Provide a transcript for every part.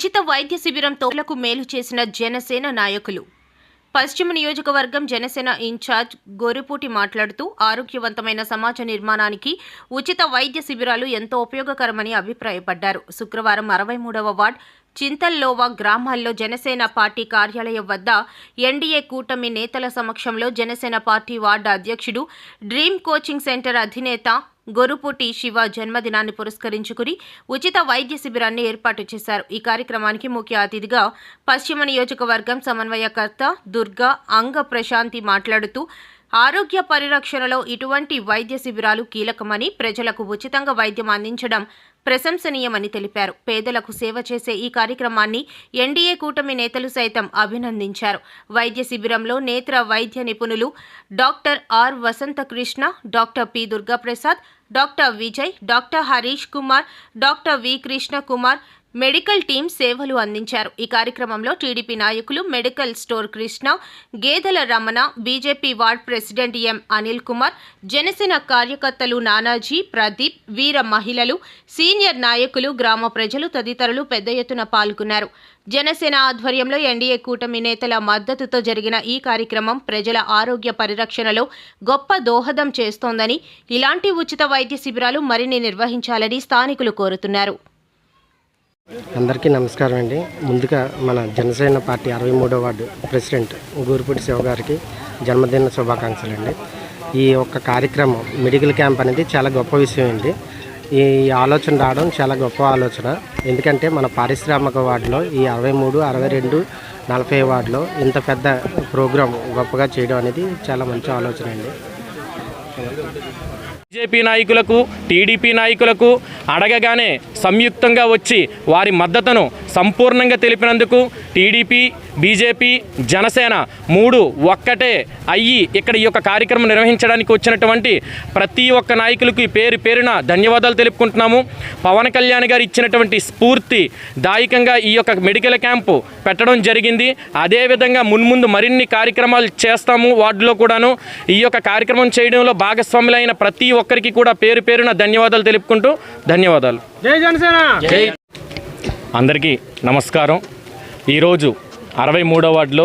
ఉచిత వైద్య శిబిరంతో తోలకు మేలు చేసిన జనసేన నాయకులు. పశ్చిమ నియోజకవర్గం జనసేన ఇన్ఛార్జ్ గొరిపూటి మాట్లాడుతూ ఆరోగ్యవంతమైన సమాజ నిర్మాణానికి ఉచిత వైద్య శిబిరాలు ఎంతో ఉపయోగకరమని అభిప్రాయపడ్డారు. శుక్రవారం అరవై మూడవ వార్డ్ చింతల్లోవా గ్రామాల్లో జనసేన పార్టీ కార్యాలయం వద్ద ఎన్డీఏ కూటమి నేతల సమక్షంలో జనసేన పార్టీ వార్డు అధ్యక్షుడు డ్రీమ్ కోచింగ్ సెంటర్ అధినేత గొరుపుటి శివ జన్మదినాన్ని పురస్కరించుకుని ఉచిత వైద్య శిబిరాన్ని ఏర్పాటు చేశారు. ఈ కార్యక్రమానికి ముఖ్య అతిథిగా పశ్చిమ నియోజకవర్గం సమన్వయకర్త దుర్గా అంగ ప్రశాంతి మాట్లాడుతూ ఆరోగ్య పరిరక్షణలో ఇటువంటి వైద్య శిబిరాలు కీలకమని ప్రజలకు ఉచితంగా వైద్యం అందించడం ప్రశంసనీయమని తెలిపారు. పేదలకు సేవ చేసే ఈ కార్యక్రమాన్ని ఎన్డీఏ కూటమి నేతలు సైతం అభినందించారు. వైద్య శిబిరంలో నేత్ర వైద్య నిపుణులు doctor R Vasanthakrishna doctor P Durgaprasad doctor Vijay doctor Harish Kumar doctor V Krishna Kumar medical team సేవలు అందించారు. ఈ కార్యక్రమంలో టీడీపీ నాయకులు medical store Krishna Gedela Ramana BJP ward president M Anil Kumar Janasena కార్యకర్తలు నానాజీ ప్రదీప్ వీర మహిళలు సి సీనియర్ నాయకులు గ్రామ ప్రజలు తదితరులు పెద్ద ఎత్తున పాల్గొన్నారు. జనసేన ఆధ్వర్యంలో ఎన్డీఏ కూటమి నేతల మద్దతుతో జరిగిన ఈ కార్యక్రమం ప్రజల ఆరోగ్య పరిరక్షణలో గొప్ప దోహదం చేస్తోందని ఇలాంటి ఉచిత వైద్య శిబిరాలు మరిన్ని నిర్వహించాలని స్థానికులు కోరుతున్నారు. అందరికీ నమస్కారం అండి. ముందుగా మన జనసేన పార్టీ అరవై మూడో వార్డు ప్రెసిడెంట్ గూరుపూడి శివ గారికి జన్మదిన శుభాకాంక్షలు అండి ఈ యొక్క కార్యక్రమం మెడికల్ క్యాంప్ అనేది చాలా గొప్ప విషయం అండి. ఈ ఆలోచన రావడం చాలా గొప్ప ఆలోచన. ఎందుకంటే మన పారిశ్రామిక వార్డులో ఈ అరవై మూడు అరవై రెండు నలభై వార్డులో ఇంత పెద్ద ప్రోగ్రాం గొప్పగా చేయడం అనేది చాలా మంచి ఆలోచన అండి. బీజేపీ నాయకులకు టీడీపీ నాయకులకు అడగగానే సంయుక్తంగా వచ్చి వారి మద్దతును సంపూర్ణంగా తెలిపినందుకు టీడీపీ బీజేపీ జనసేన మూడు ఒక్కటే అయ్యి ఇక్కడ ఈ యొక్క కార్యక్రమం నిర్వహించడానికి వచ్చినటువంటి ప్రతి ఒక్క నాయకులకి పేరు పేరున ధన్యవాదాలు తెలుపుకుంటున్నాము. పవన్ కళ్యాణ్ గారు ఇచ్చినటువంటి స్ఫూర్తి దాయకంగా ఈ యొక్క మెడికల్ క్యాంపు పెట్టడం జరిగింది. అదేవిధంగా మున్ముందు మరిన్ని కార్యక్రమాలు చేస్తాము వార్డులో కూడాను. ఈ యొక్క కార్యక్రమం చేయడంలో భాగస్వాములైన ప్రతి ఒక్కరికి కూడా పేరు పేరున ధన్యవాదాలు తెలుపుకుంటూ ధన్యవాదాలు. జై జనసేన! జై అందరికీ నమస్కారం. ఈరోజు అరవై మూడో వార్డులో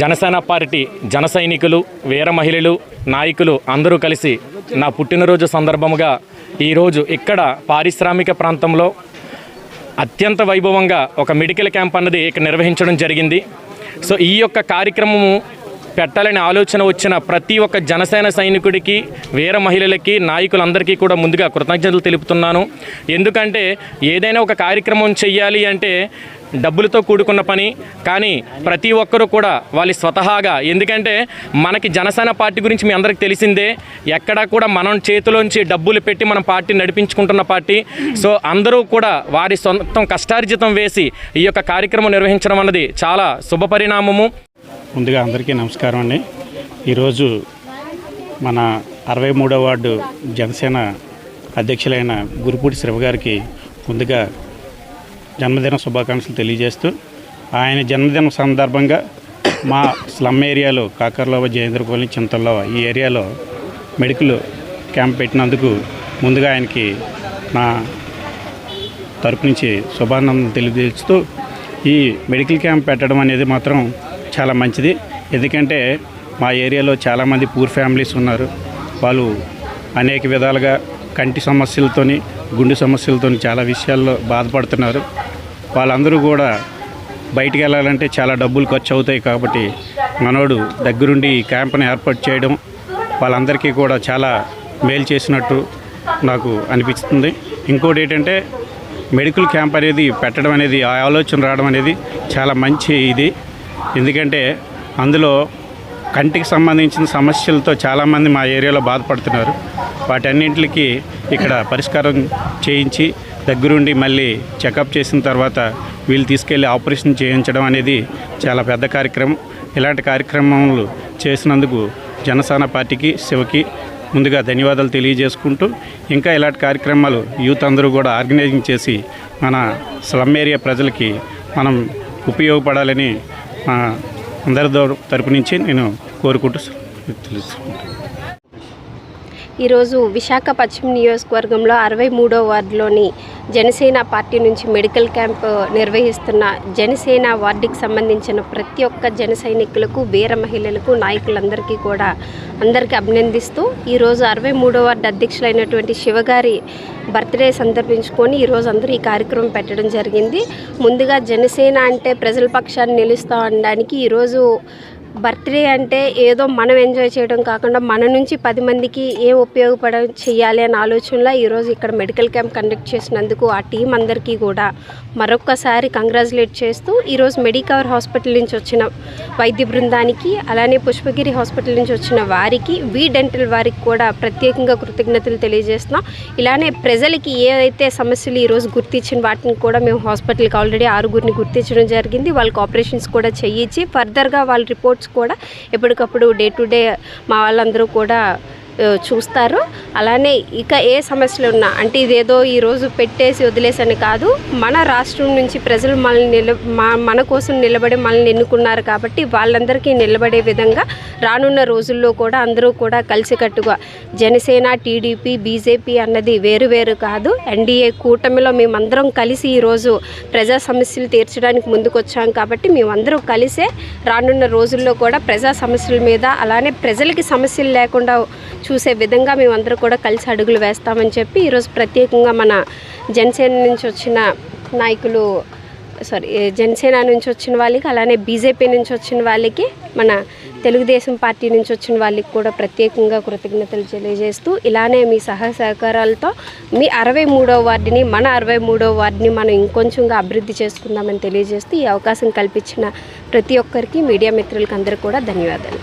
జనసేన పార్టీ జన సైనికులు వీర మహిళలు నాయకులు అందరూ కలిసి నా పుట్టినరోజు సందర్భముగా ఈరోజు ఇక్కడ పారిశ్రామిక ప్రాంతంలో అత్యంత వైభవంగా ఒక మెడికల్ క్యాంప్ అన్నది ఇక్కడ నిర్వహించడం జరిగింది. సో ఈ యొక్క కార్యక్రమము పెట్టాలని ఆలోచన వచ్చిన ప్రతి ఒక్క జనసేన సైనికుడికి వీర మహిళలకి నాయకులందరికీ కూడా ముందుగా కృతజ్ఞతలు తెలుపుతున్నాను. ఎందుకంటే ఏదైనా ఒక కార్యక్రమం చెయ్యాలి అంటే డబ్బులతో కూడుకున్న పని కానీ ప్రతి ఒక్కరూ కూడా వాళ్ళ స్వతహాగా. ఎందుకంటే మనకి జనసేన పార్టీ గురించి మీ అందరికీ తెలిసిందే ఎక్కడా కూడా మనం చేతిలోంచి డబ్బులు పెట్టి మన పార్టీ నడిపించుకుంటున్న పార్టీ. సో అందరూ కూడా వారి సొంతం కష్టార్జితం వేసి ఈ యొక్క కార్యక్రమం నిర్వహించడం అన్నది చాలా శుభపరిణామము. ముందుగా అందరికీ నమస్కారం అండి. ఈరోజు మన అరవై మూడో వార్డు జనసేన అధ్యక్షులైన గురుపూడి శివ గారికి ముందుగా జన్మదిన శుభాకాంక్షలు తెలియజేస్తూ ఆయన జన్మదిన సందర్భంగా మా స్లమ్ ఏరియాలో కాకర్లోవ జయేంద్ర కాలనీ చింతల్లో ఈ ఏరియాలో మెడికల్ క్యాంప్ పెట్టినందుకు ముందుగా ఆయనకి నా తరపు నుంచి శుభానందం తెలియజేస్తూ ఈ మెడికల్ క్యాంప్ పెట్టడం అనేది మాత్రం చాలా మంచిది. ఎందుకంటే మా ఏరియాలో చాలామంది పూర్ ఫ్యామిలీస్ ఉన్నారు. వాళ్ళు అనేక విధాలుగా కంటి సమస్యలతోని గుండె సమస్యలతోని చాలా విషయాల్లో బాధపడుతున్నారు. వాళ్ళందరూ కూడా బయటికి వెళ్ళాలంటే చాలా డబ్బులు ఖర్చు అవుతాయి కాబట్టి మనోడు దగ్గరుండి ఈ క్యాంప్ని ఏర్పాటు చేయడం వాళ్ళందరికీ కూడా చాలా మేలు చేసినట్టు నాకు అనిపిస్తుంది. ఇంకోటి ఏంటంటే మెడికల్ క్యాంప్ అనేది పెట్టడం అనేది ఆ ఆలోచన రావడం అనేది చాలా మంచి ఇది. ఎందుకంటే అందులో కంటికి సంబంధించిన సమస్యలతో చాలామంది మా ఏరియాలో బాధపడుతున్నారు. వాటన్నింటికి ఇక్కడ పరిష్కారం చేయించి దగ్గరుండి మళ్ళీ చెకప్ చేసిన తర్వాత వీళ్ళు తీసుకెళ్ళి ఆపరేషన్ చేయించడం అనేది చాలా పెద్ద కార్యక్రమం. ఇలాంటి కార్యక్రమాలు చేసినందుకు జనసేన పార్టీకి శివకి ముందుగా ధన్యవాదాలు తెలియజేసుకుంటూ ఇంకా ఇలాంటి కార్యక్రమాలు యూత్ అందరూ కూడా ఆర్గనైజింగ్ చేసి మన స్లమ్ ఏరియా ప్రజలకి మనం ఉపయోగపడాలని అందరి తరపు నుంచి నేను కోరుకుంటూ తెలుసుకుంటాను ఈరోజు విశాఖ పశ్చిమ నియోజకవర్గంలో అరవై మూడో వార్డులోని జనసేన పార్టీ నుంచి మెడికల్ క్యాంప్ నిర్వహిస్తున్న జనసేన వార్డుకి సంబంధించిన ప్రతి ఒక్క జన సైనికులకు వీర మహిళలకు నాయకులందరికీ కూడా అందరికీ అభినందిస్తూ ఈరోజు అరవై మూడో వార్డు అధ్యక్షులైనటువంటి శివగారి బర్త్డే సందర్భించుకొని ఈరోజు అందరూ ఈ కార్యక్రమం పెట్టడం జరిగింది. ముందుగా జనసేన అంటే ప్రజల పక్షాన్ని నిలుస్తూ ఉండడానికి ఈరోజు బర్త్డే అంటే ఏదో మనం ఎంజాయ్ చేయడం కాకుండా మన నుంచి పది మందికి ఏం ఉపయోగపడ చేయాలి అనే ఆలోచనలో ఈరోజు ఇక్కడ మెడికల్ క్యాంప్ కండక్ట్ చేసినందుకు ఆ టీం అందరికీ కూడా మరొక్కసారి కంగ్రాచులేట్ చేస్తూ ఈరోజు మెడికవర్ హాస్పిటల్ నుంచి వచ్చిన వైద్య బృందానికి అలానే పుష్పగిరి హాస్పిటల్ నుంచి వచ్చిన వారికి వి డెంటల్ వారికి కూడా ప్రత్యేకంగా కృతజ్ఞతలు తెలియజేస్తున్నాం. ఇలానే ప్రజలకి ఏదైతే సమస్యలు ఈరోజు గుర్తించిన వాటిని కూడా మేము హాస్పిటల్కి ఆల్రెడీ ఆరుగురిని గుర్తించడం జరిగింది. వాళ్ళకి ఆపరేషన్స్ కూడా చేయించి ఫర్దర్గా వాళ్ళ రిపోర్ట్ కూడా ఎప్పటికప్పుడు డే టు డే మా వాళ్ళందరూ కూడా చూస్తారు. అలానే ఇక ఏ సమస్యలు ఉన్నా అంటే ఇదేదో ఈరోజు పెట్టేసి వదిలేసని కాదు మన రాష్ట్రం నుంచి ప్రజలు మనల్ని నిల మన కోసం నిలబడి మనల్ని ఎన్నుకున్నారు కాబట్టి వాళ్ళందరికీ నిలబడే విధంగా రానున్న రోజుల్లో కూడా అందరూ కూడా కలిసికట్టుగా జనసేన టీడీపీ బీజేపీ అన్నది వేరు వేరు కాదు. ఎన్డీఏ కూటమిలో మేమందరం కలిసి ఈరోజు ప్రజా సమస్యలు తీర్చడానికి ముందుకొచ్చాం కాబట్టి మేమందరూ కలిసే రానున్న రోజుల్లో కూడా ప్రజా సమస్యల మీద అలానే ప్రజలకి సమస్యలు లేకుండా చూసే విధంగా మేమందరూ కూడా కలిసి అడుగులు వేస్తామని చెప్పి ఈరోజు ప్రత్యేకంగా మన జనసేన నుంచి వచ్చిన నాయకులు సారీ జనసేన నుంచి వచ్చిన వాళ్ళకి అలానే బీజేపీ నుంచి వచ్చిన వాళ్ళకి మన తెలుగుదేశం పార్టీ నుంచి వచ్చిన వాళ్ళకి కూడా ప్రత్యేకంగా కృతజ్ఞతలు తెలియజేస్తూ ఇలానే మీ సహ సహకారాలతో మీ అరవై మూడో వార్డుని మన అరవై మూడో వార్డుని మనం ఇంకొంచెంగా అభివృద్ధి చేసుకుందామని తెలియజేస్తూ ఈ అవకాశం కల్పించిన ప్రతి ఒక్కరికి మీడియా మిత్రులకి అందరూ కూడా ధన్యవాదాలు.